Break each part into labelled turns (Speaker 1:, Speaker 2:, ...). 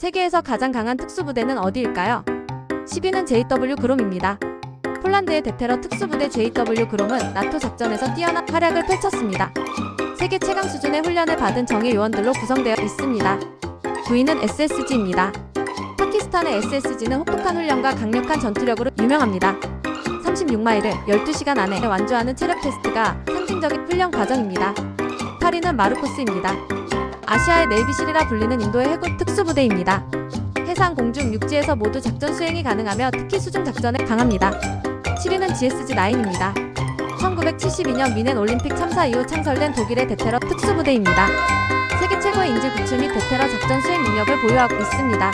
Speaker 1: 세계에서 가장 강한 특수부대는 어디일까요? 10위는 JW 그롬입니다. 폴란드의 대테러 특수부대 JW 그롬은 나토 작전에서 뛰어난 활약을 펼쳤습니다. 세계 최강 수준의 훈련을 받은 정예 요원들로 구성되어 있습니다. 9위는 SSG입니다. 파키스탄의 SSG는 혹독한 훈련과 강력한 전투력으로 유명합니다. 36마일을 12시간 안에 완주하는 체력 테스트가 상징적인 훈련 과정입니다. 8위는 마르코스입니다. 아시아의 네이비실이라 불리는 인도의 해군 특수부대입니다. 해상, 공중, 육지에서 모두 작전 수행이 가능하며 특히 수중 작전에 강합니다. 7위는 GSG-9입니다. 1972년 미넨 올림픽 참사 이후 창설된 독일의 대테러 특수부대입니다. 세계 최고의 인질 구출 및 대테러 작전 수행 능력을 보유하고 있습니다.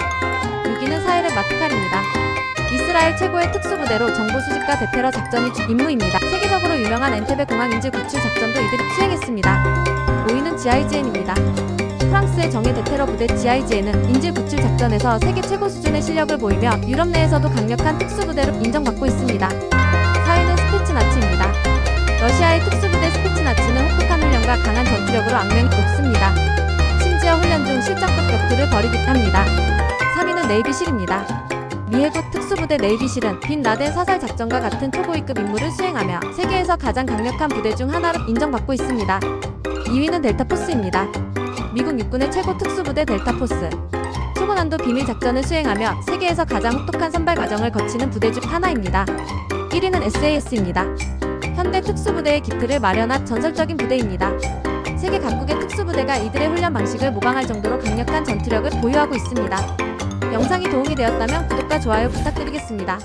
Speaker 1: 6위는 사헬의 마트칼입니다. 이스라엘 최고의 특수부대로 정보 수집과 대테러 작전이 주 임무입니다. 세계적으로 유명한 엔테베 공항 인질 구출 작전도 이들이 수행했습니다. 5위는 GIGN입니다. 프랑스의 정예 대테러 부대 GIGN은 인질 구출 작전에서 세계 최고 수준의 실력을 보이며 유럽 내에서도 강력한 특수부대로 인정받고 있습니다. 4위는 스페츠나치입니다. 러시아의 특수부대 스페츠나치는 혹독한 훈련과 강한 전투력으로 악명이 높습니다. 심지어 훈련 중 실전급 격투를 벌이기도 합니다. 3위는 네이비실입니다. 미 해국 특수부대 네이비실은 빈 라덴 사살 작전과 같은 초고위급 임무를 수행하며 세계에서 가장 강력한 부대 중 하나로 인정받고 있습니다. 2위는 델타포스입니다. 미국 육군의 최고 특수부대 델타포스. 초고난도 비밀 작전을 수행하며 세계에서 가장 혹독한 선발 과정을 거치는 부대 중 하나입니다. 1위는 SAS입니다. 현대 특수부대의 기틀을 마련한 전설적인 부대입니다. 세계 각국의 특수부대가 이들의 훈련 방식을 모방할 정도로 강력한 전투력을 보유하고 있습니다. 영상이 도움이 되었다면 구독과 좋아요 부탁드리겠습니다.